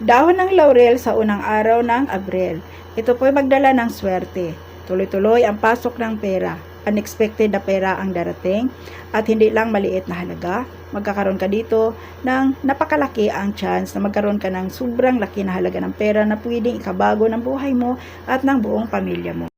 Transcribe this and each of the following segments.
Dahon ng laurel sa unang araw ng Abril. Ito po'y magdala ng swerte. Tuloy-tuloy ang pasok ng pera. Unexpected na pera ang darating at hindi lang maliit na halaga. Magkakaroon ka dito ng napakalaki ang chance na magkaroon ka ng sobrang laki na halaga ng pera na pwedeng ikabago ng buhay mo at ng buong pamilya mo.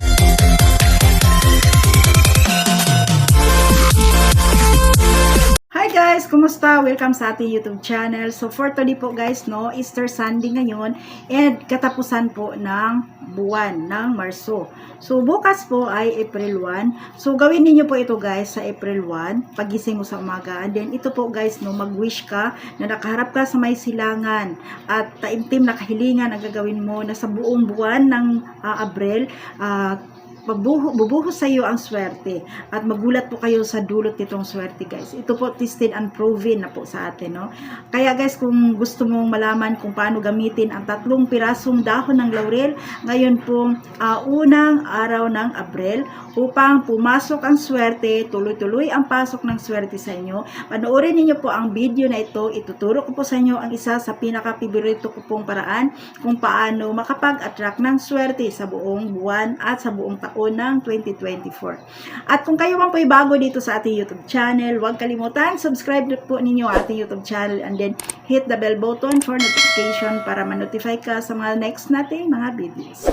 Kumusta? Welcome sa ating YouTube channel. So for today po guys, no, Easter Sunday ngayon and katapusan po ng buwan ng Marso. So bukas po ay April 1. So gawin niyo po ito guys sa April 1, pagising mo sa umaga. And then ito po guys, no, mag-wish ka na nakaharap ka sa may silangan at taimtim na kahilingan ang gagawin mo na sa buong buwan ng ah, Abril, ah, Mabuho, bubuhos sa iyo ang swerte at magulat po kayo sa dulot nitong swerte guys. Ito po tested and proven na po sa atin. No? Kaya guys kung gusto mong malaman kung paano gamitin ang tatlong pirasong dahon ng laurel ngayon pong ah, unang araw ng Abril upang pumasok ang swerte, tuloy-tuloy ang pasok ng swerte sa inyo. Panoorin niyo po ang video na ito. Ituturo ko po sa inyo ang isa sa pinaka-piborito ko pong paraan kung paano makapag-attract ng swerte sa buong buwan at sa buong taon ng 2024. At kung kayo man po ay bago dito sa ating YouTube channel, huwag kalimutan, subscribe po ninyo ating YouTube channel and then hit the bell button for notification para ma-notify ka sa mga next nating mga videos.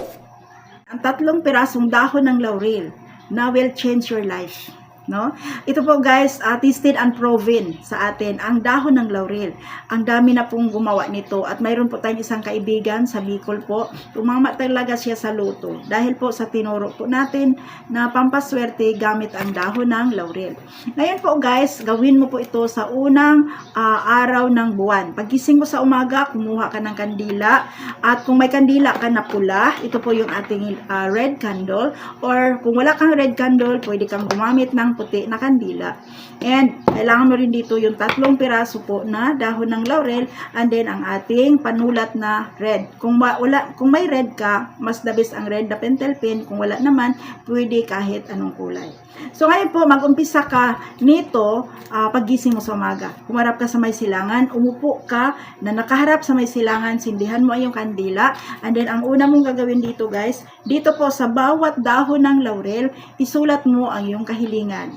Ang tatlong pirasong dahon ng laurel na will change your life. No? Ito po guys, uh, tested and proven sa atin ang dahon ng laurel. Ang dami na pong gumawa nito at mayroon po tayong isang kaibigan sa Bicol po. Tumama talaga siya sa luto dahil po sa tinuro po natin na pampaswerte gamit ang dahon ng laurel. Ngayon po guys, gawin mo po ito sa unang ah, araw ng buwan. Pagising mo sa umaga, kumuha ka ng kandila at kung may kandila ka na pula, ito po yung ating ah, red candle or kung wala kang red candle, pwede kang gumamit ng puti na kandila. And kailangan mo rin dito yung tatlong piraso po na dahon ng laurel and then ang ating panulat na red. Kung wala kung may red ka, mas the best ang red na pentel pen. Kung wala naman, pwede kahit anong kulay. So ngayon po, mag-umpisa ka nito ah, pagising mo sa umaga. Kumarap ka sa may silangan, umupo ka na nakaharap sa may silangan, sindihan mo yung kandila. And then ang una mong gagawin dito guys, dito po sa bawat dahon ng laurel, isulat mo ang iyong kahilingan.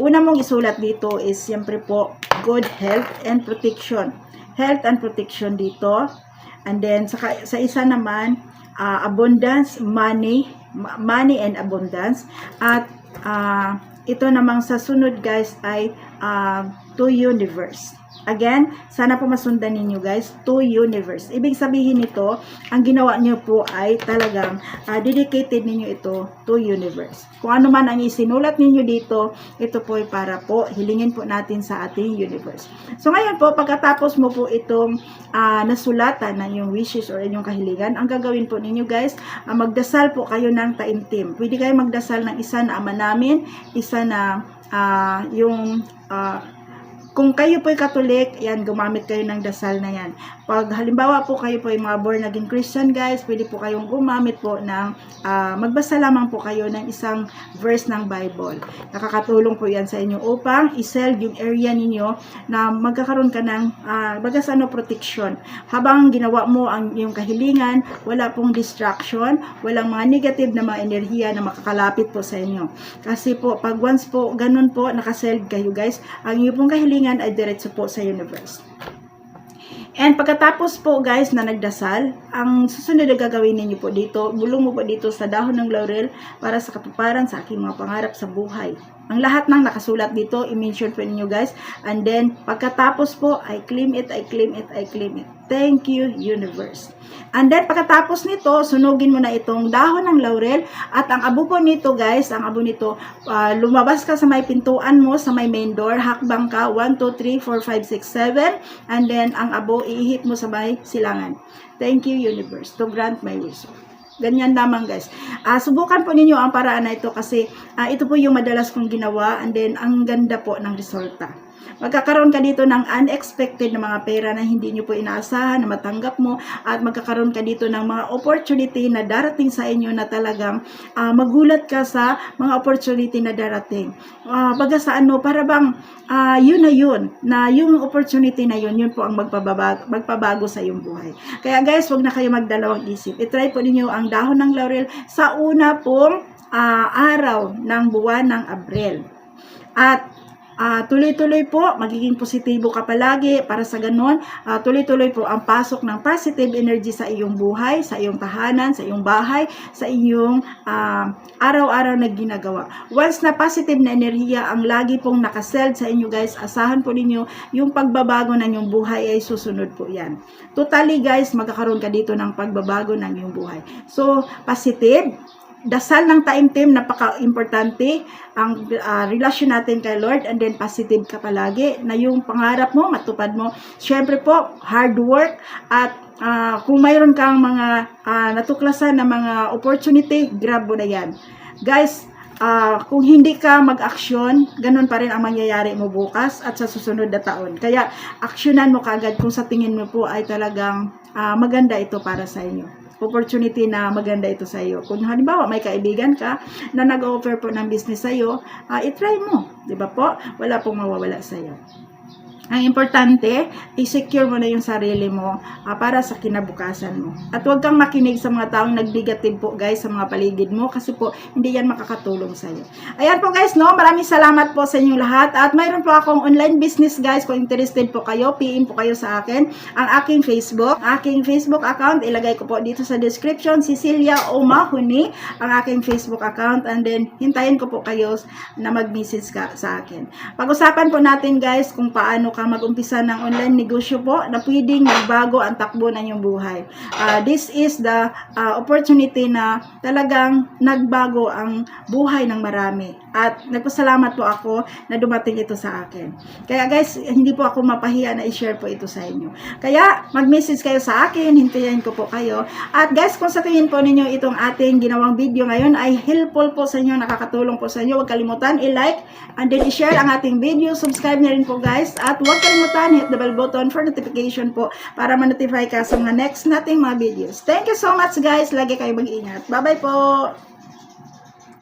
Una mong isulat dito is siyempre po good health and protection. Health and protection dito. And then sa, sa isa naman, ah, abundance, money, money and abundance. At ah, ito namang sa sunod guys ay ah, to universe. Again, sana po masundan ninyo guys, to universe. Ibig sabihin nito, ang ginawa nyo po ay talagang ah, dedicated ninyo ito to universe. Kung ano man ang isinulat ninyo dito, ito po ay para po hilingin po natin sa ating universe. So ngayon po, pagkatapos mo po itong ah, nasulatan ng yung wishes or inyong kahilingan, ang gagawin po ninyo guys, ah, magdasal po kayo ng taimtim. Pwede kayo magdasal ng isa na ama namin, isa na ah, yung ah, kung kayo po'y katolik, yan, gumamit kayo ng dasal na yan. Pag halimbawa po kayo po ay mga born again Christian guys, pwede po kayong gumamit po ng, ah, magbasa lamang po kayo ng isang verse ng Bible. Nakakatulong po yan sa inyo upang iseld yung area ninyo na magkakaroon ka ng, ah, bagas ano, protection. Habang ginawa mo ang iyong kahilingan, wala pong distraction, walang mga negative na mga enerhiya na makakalapit po sa inyo. Kasi po, pag once po, ganun po, nakaseld kayo guys, ang iyong pong kahilingan ay diretso po sa universe. And pagkatapos po guys na nagdasal, ang susunod na gagawin ninyo po dito, bulong mo po dito sa dahon ng laurel para sa katuparan sa aking mga pangarap sa buhay. Ang lahat ng nakasulat dito, i-mention po ninyo guys. And then, pagkatapos po, I claim it, I claim it, I claim it. Thank you, universe. And then, pagkatapos nito, sunugin mo na itong dahon ng laurel. At ang abo po nito, guys, ang abo nito, ah, lumabas ka sa may pintuan mo, sa may main door, hakbang ka, 1, 2, 3, 4, 5, 6, 7. And then, ang abo, iihit mo sa may silangan. Thank you, universe, to grant my wish. Ganyan lamang guys. Ah, subukan po ninyo ang paraan na ito kasi ah, ito po yung madalas kong ginawa and then ang ganda po ng resulta. Magkakaroon ka dito ng unexpected na mga pera na hindi nyo po inaasahan, na matanggap mo, at magkakaroon ka dito ng mga opportunity na darating sa inyo na talagang ah, magulat ka sa mga opportunity na darating. Ah, baga sa ano, para bang ah, yun na yun, na yung opportunity na yun, yun po ang magpababago, magpabago sa iyong buhay. Kaya guys, wag na kayo magdalawang isip. I-try po ninyo ang dahon ng laurel sa una pong ah, araw ng buwan ng Abril. At ah, tuloy-tuloy po, magiging positibo ka palagi para sa ganon, ah, tuloy-tuloy po ang pasok ng positive energy sa iyong buhay, sa iyong tahanan, sa iyong bahay, sa iyong ah, araw-araw na ginagawa. Once na positive na enerhiya ang lagi pong nakaseld sa inyo guys, asahan po ninyo yung pagbabago ng inyong buhay ay susunod po yan. Totally guys, magkakaroon ka dito ng pagbabago ng iyong buhay. So, positive, dasal ng time team, napaka-importante ang ah, relasyon natin kay Lord and then positive ka palagi na yung pangarap mo, matupad mo. Siyempre po, hard work at ah, kung mayroon kang mga ah, natuklasan na mga opportunity, grab mo na yan. Guys, ah, kung hindi ka mag-aksyon, ganun pa rin ang mangyayari mo bukas at sa susunod na taon. Kaya, aksyonan mo kagad kung sa tingin mo po ay talagang ah, maganda ito para sa inyo opportunity na maganda ito sa iyo. Kung halimbawa may kaibigan ka na nag-offer po ng business sa iyo, ah, i-try mo, 'di ba po? Wala pong mawawala sa iyo. Ang importante, i-secure mo na yung sarili mo ah, para sa kinabukasan mo. At huwag kang makinig sa mga taong nag-negative po guys sa mga paligid mo kasi po hindi yan makakatulong sa iyo. Ayan po guys, no? Maraming salamat po sa inyong lahat. At mayroon po akong online business guys. Kung interested po kayo, PM po kayo sa akin. Ang aking Facebook, aking Facebook account, ilagay ko po dito sa description, Cecilia O'Mahony, ang aking Facebook account. And then, hintayin ko po kayo na mag-message ka sa akin. Pag-usapan po natin guys kung paano ka mag-umpisa ng online negosyo po na pwedeng magbago ang takbo ng iyong buhay. Ah, this is the ah, opportunity na talagang nagbago ang buhay ng marami. At nagpasalamat po ako na dumating ito sa akin. Kaya guys, hindi po ako mapahiya na i-share po ito sa inyo. Kaya mag-message kayo sa akin, hintayin ko po kayo. At guys, kung sa tingin po ninyo itong ating ginawang video ngayon ay helpful po sa inyo, nakakatulong po sa inyo, huwag kalimutan i-like and then i-share ang ating video. Subscribe na rin po guys. At huwag kalimutan hit the bell button for notification po para ma-notify ka sa mga next nating mga videos. Thank you so much guys. Lagi kayo mag-ingat. Bye-bye po.